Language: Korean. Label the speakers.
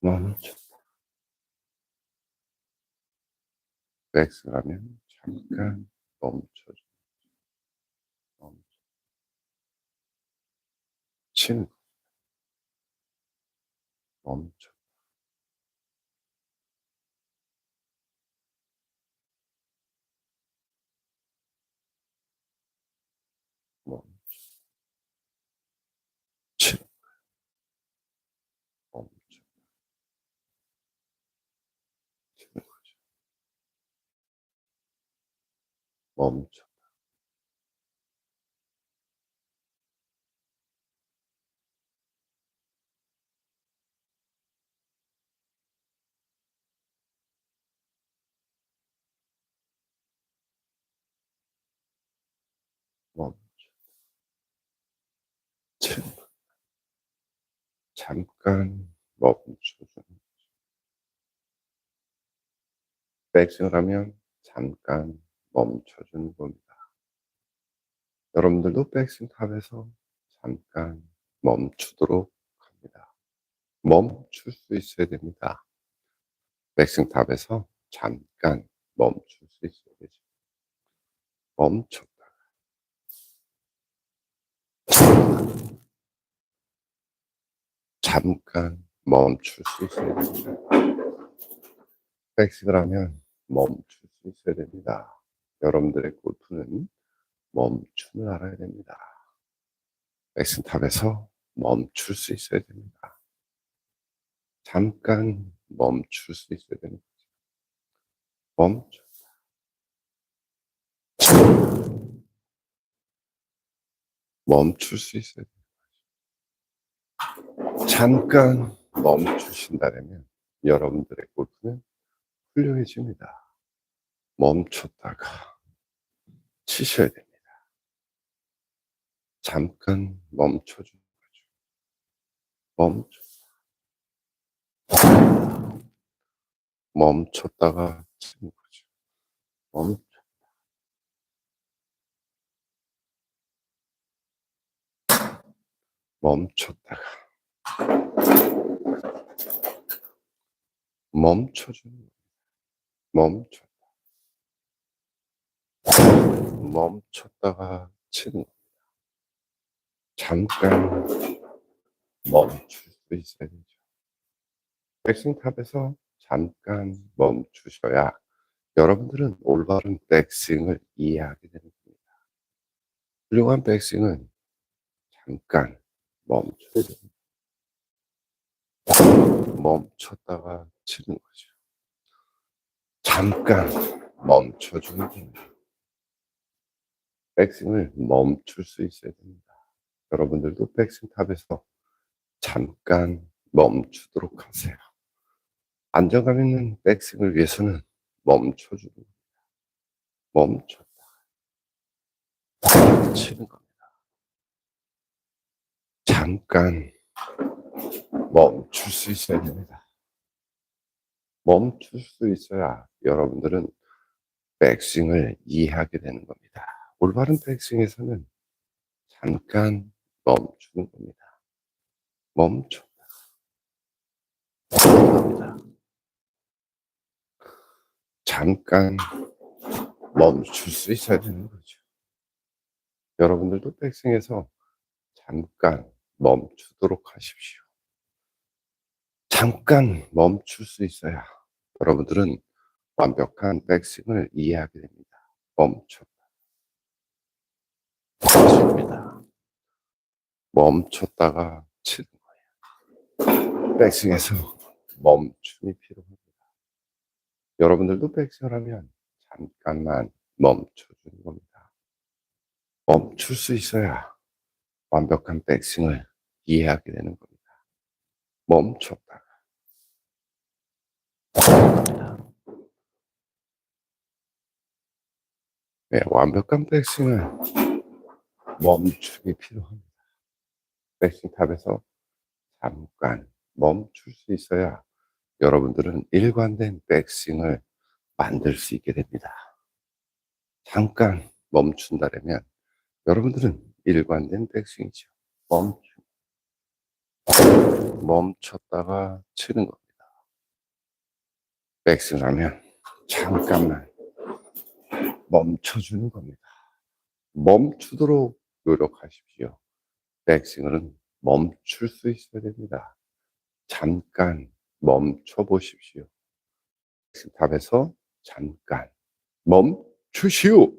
Speaker 1: 멈춰. 백스라면 잠깐 멈춰줘. 멈춰. 치는. 멈춰. 치는 거. 멈춰. 치는 거죠. 멈춰. 멈춰. 잠깐 멈춰주는. 백스를 하면 잠깐 멈춰주는 겁니다. 여러분들도 백스윙 탑에서 잠깐 멈추도록 합니다. 멈출 수 있어야 됩니다. 백스윙 탑에서 잠깐 멈출 수 있어야 되죠. 멈췄다가 잠깐 멈출 수 있어야 됩니다. 백스윙을 하면 멈출 수 있어야 됩니다. 여러분들의 골프는 멈춤을 알아야 됩니다. 백스윙 탑에서 멈출 수 있어야 됩니다. 잠깐 멈출 수 있어야 됩니다. 멈춰. 멈출 수 있어야 됩니다. 잠깐 멈추신다면 여러분들의 골프는 훌륭해집니다. 멈췄다가 치셔야 됩니다. 잠깐 멈춰주는 거죠. 멈춰. 멈췄다가 치는 거죠. 멈춰. 멈췄다가 멈춰주는. 멈췄다. 멈췄다가 치는. 잠깐 멈출 수 있어야 되죠. 백스윙탑에서 잠깐 멈추셔야 여러분들은 올바른 백스윙을 이해하게 되는 겁니다. 훌륭한 백스윙은 잠깐 멈춰야 됩니다. 멈췄다가 치는 거죠. 잠깐 멈춰주는 겁니다. 백스윙을 멈출 수 있어야 됩니다. 여러분들도 백스윙 탑에서 잠깐 멈추도록 하세요. 안정감 있는 백스윙을 위해서는 멈춰주는 겁니다. 멈췄다. 치는 겁니다. 잠깐 멈출 수 있어야 됩니다. 멈출 수 있어야 여러분들은 백스윙을 이해하게 되는 겁니다. 올바른 백스윙에서는 잠깐 멈추는 겁니다. 멈춰. 잠깐 멈출 수 있어야 되는 거죠. 여러분들도 백스윙에서 잠깐 멈추도록 하십시오. 잠깐 멈출 수 있어야 여러분들은 완벽한 백스윙을 이해하게 됩니다. 멈췄 다. 멈춥니다. 멈췄다가 치는 거예요. 백스윙에서 멈춤이 필요합니다. 여러분들도 백스윙을 하면 잠깐만 멈춰주는 겁니다. 멈출 수 있어야 완벽한 백스윙을 이해하게 되는 겁니다. 멈췄다가 네, 완벽한 백스윙을 멈추기 필요합니다. 백스윙 탑에서 잠깐 멈출 수 있어야 여러분들은 일관된 백스윙을 만들 수 있게 됩니다. 잠깐 멈춘다면 여러분들은 일관된 백스윙이죠. 멈추. 멈췄다가 치는 겁니다. 백스나면 잠깐만 멈춰주는 겁니다. 멈추도록 노력하십시오. 백스윙은 멈출 수 있어야 됩니다. 잠깐 멈춰 보십시오. 답에서 잠깐 멈추시오.